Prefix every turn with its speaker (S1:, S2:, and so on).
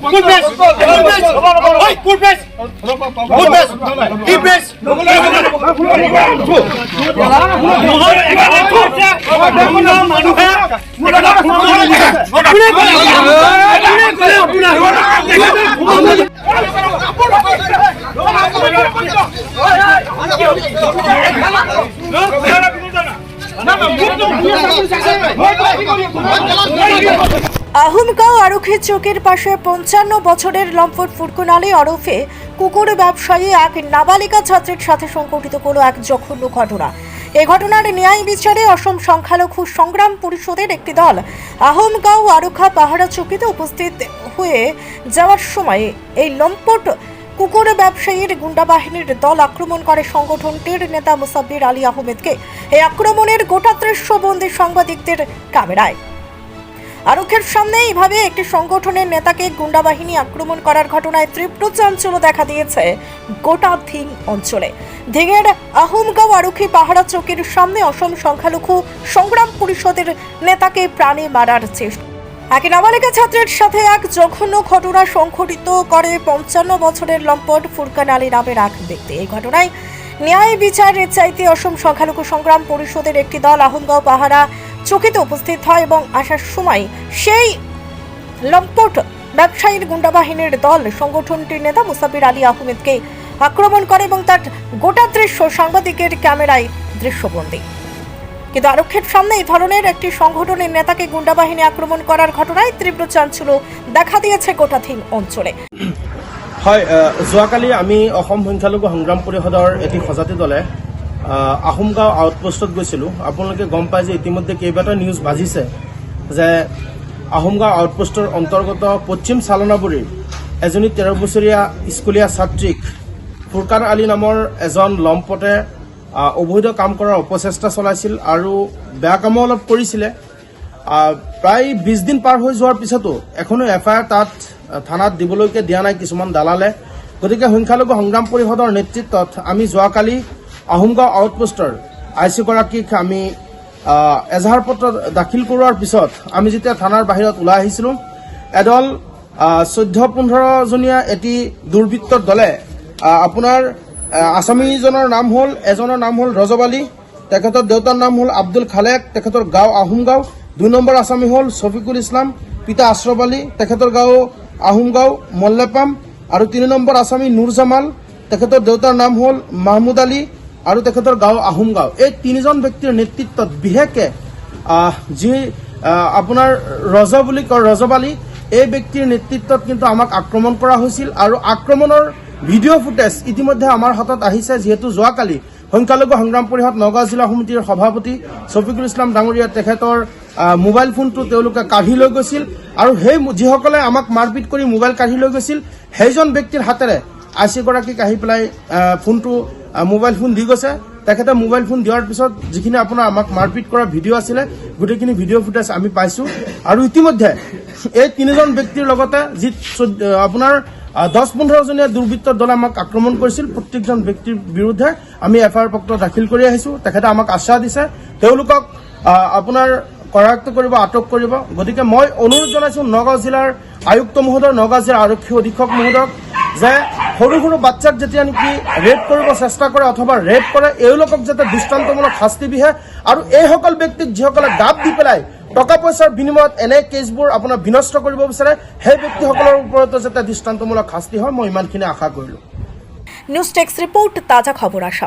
S1: Good press! Good press! Hey, good press! Good press! Keep press! নহয়, একেবাৰে থৈছে। আপোনাৰ মানুহে
S2: আহমগাঁও আরক্ষী চৌকির পাশে পঞ্চান্ন বছরের লম্পট ফুরকুন আলী ওরফে কুকুর ব্যবসায়ী এক নাবালিকা ছাত্রের সাথে সংঘটিত কোনো এক জঘন্য ঘটনা। এ ঘটনার ন্যায় বিচারে অসম সংখ্যালঘু সংগ্রাম পরিষদের একটি দল আহমগাঁও আরক্ষা পাহারা চৌকিতে উপস্থিত হয়ে যাওয়ার সময় এই লম্পট কুকুর ব্যবসায়ীর গুন্ডা বাহিনীর দল আক্রমণ করে সংগঠনটির নেতা মুসাব্বির আলী আহমেদকে। এই আক্রমণের গোটা দৃশ্যবন্দি সাংবাদিকদের ক্যামেরায়। আরক্ষের সামনে এইভাবে একটি সংগঠনের নেতাকে গুন্ডা বাহিনী আক্রমণ করার ঘটনায় তীব্র চাঞ্চল্য দেখা দিয়েছে গোটা ধিং অঞ্চলে। ধিঙের আহমগাঁও আরক্ষী পাহারা চৌকির সামনে অসম সংখ্যালঘু সংগ্রাম পরিষদের নেতাকে প্রাণে মারার চেষ্টা। এক নাবালিকা ছাত্রের সাথে এক জঘন্য ঘটনা সংঘটিত করে পঞ্চান্ন বছরের লম্পট ফুরকান আলী নামের এক ব্যক্তি। এই ঘটনায় ন্যায় বিচারের চাইতে অসম সংখ্যালঘু সংগ্রাম পরিষদের একটি দল আহমগাঁও পাহারা চকিতে উপস্থিত হয় এবং আসার সময় সেই লম্পট ব্যবসায়ীর গুন্ডা বাহিনীর দল সংগঠনটির নেতা মুসাফির আলী আহমেদকে আক্রমণ করে এবং তার গোটা দৃশ্য সাংবাদিকের ক্যামেরায় দৃশ্যবন্দী। কিন্তু আরক্ষের সামনে এই ধরনের একটি সংগঠনের নেতাকে গুন্ডা বাহিনী আক্রমণ করার ঘটনায় তীব্র চাঞ্চল্য দেখা দিয়েছে গোটা থিং অঞ্চলে।
S3: হয় যোৱাকালি আমি অসম সংখ্যালঘু সংগ্ৰাম পৰিষদৰ এটি সজাতি দলে আহোমগাঁও আউটপোষ্টত গৈছিলোঁ। আপোনালোকে গম পায় যে ইতিমধ্যে কেইবাটাও নিউজ বাজিছে যে আহোমগাঁও আউটপোষ্টৰ অন্তৰ্গত পশ্চিম চালনাবুৰীৰ এজনী তেৰ বছৰীয়া স্কুলীয়া ছাত্ৰীক ফুৰকান আলী নামৰ এজন লম্পটে অবৈধ কাম কৰাৰ অপচেষ্টা চলাইছিল আৰু বেয়া কামো অলপ কৰিছিলে। প্ৰায় বিছ দিন পাৰ হৈ যোৱাৰ পিছতো এখনও এফ আই আৰ তাত থানাত দিবলৈকে দিয়া নাই কিছুমান দালালে। গতিকে সংখ্যালঘু সংগ্ৰাম পৰিষদৰ নেতৃত্বত আমি যোৱাকালি আহোমগাঁও আউটপোষ্টৰ আই চিগৰাকীক আমি আহ, এজাহাৰ পত্ৰ দাখিল কৰোৱাৰ পিছত আমি যেতিয়া থানাৰ বাহিৰত ওলাই আহিছিলোঁ এদল চৈধ্য পোন্ধৰজনীয়া এটি দুৰ্বৃত্তৰ দলে আপোনাৰ আছামীজনৰ নাম হ'ল এজনৰ নাম হ'ল ৰজব আলী তেখেতৰ দেউতাৰ নাম হ'ল আব্দুল খালেক তেখেতৰ গাঁও আহোমগাঁও দুই নম্বৰ আছামী হ'ল ছফিকুল ইছলাম পিতা আশ্ৰফ আলী তেখেতৰ গাঁও আহোমগাঁও মল্লেপাম আৰু তিনি নম্বৰ আছামী নুৰ জামাল তেখেতৰ দেউতাৰ নাম হ'ল মাহমুদ আলী আৰু তেখেতৰ গাঁও আহোমগাঁও এই তিনিজন ব্যক্তিৰ নেতৃত্বত বিশেষকৈ যি আপোনাৰ ৰজ বুলি কয় ৰজব এই ব্যক্তিৰ নেতৃত্বত কিন্তু আমাক আক্ৰমণ কৰা হৈছিল আৰু আক্ৰমণৰ ভিডিঅ' ফুটেজ ইতিমধ্যে আমাৰ হাতত আহিছে, যিহেতু যোৱাকালি সংখ্যালঘু সংগ্ৰাম পৰিষদ নগাঁও জিলা সমিতিৰ সভাপতি ছফিকুল ইছলাম ডাঙৰীয়া তেখেতৰ মোবাইল ফোনটো তেওঁলোকে কাঢ়ি লৈ গৈছিল আৰু সেই যিসকলে আমাক মাৰপিট কৰি মোবাইল কাঢ়ি লৈ গৈছিল, সেইজন ব্যক্তিৰ হাতেৰে আই চিগৰাকীক আহি পেলাই ফোনটো মোবাইল ফোন দি গৈছে। তেখেতে মোবাইল ফোন দিয়াৰ পিছত যিখিনি আপোনাৰ আমাক মাৰপিট কৰা ভিডিঅ' আছিলে, গোটেইখিনি ভিডিঅ' ফুটেজ আমি পাইছোঁ। আৰু ইতিমধ্যে এই তিনিজন ব্যক্তিৰ লগতে যি আপোনাৰ দহ পোন্ধৰজনীয়া দুৰ্বৃত্তৰ দলে আমাক আক্ৰমণ কৰিছিল, প্ৰত্যেকজন ব্যক্তিৰ বিৰুদ্ধে আমি এফ আই আৰ পত্ৰ দাখিল কৰি আহিছোঁ। তেখেতে আমাক আশ্বাস দিছে, তেওঁলোকক আপোনাৰ কৰায়ত্ব কৰিব, আটক কৰিব। গতিকে মই অনুৰোধ জনাইছোঁ নগাঁও জিলাৰ আয়ুক্ত মহোদয়, নগাঁও জিলাৰ আৰক্ষী অধীক্ষক মহোদয়ক যে সৰু সৰু বাচ্চাক যেতিয়া নেকি ৰেপ কৰিব চেষ্টা কৰে অথবা ৰেপ কৰে, এওঁলোকক যাতে দৃষ্টান্তমূলক শাস্তি বিহে আৰু এইসকল ব্যক্তিক যিসকলে গাপ দি পেলাই টকা পইচাৰ বিনিময়ত এনে কেছবোৰ আপোনাৰ বিনষ্ট কৰিব বিচাৰে, সেই ব্যক্তিসকলৰ ওপৰতো যাতে দৃষ্টান্তমূলক শাস্তি হয়, মই ইমানখিনি আশা কৰিলোঁ।
S2: নিউজ টেক্স রিপোর্ট তাজা খবর আসা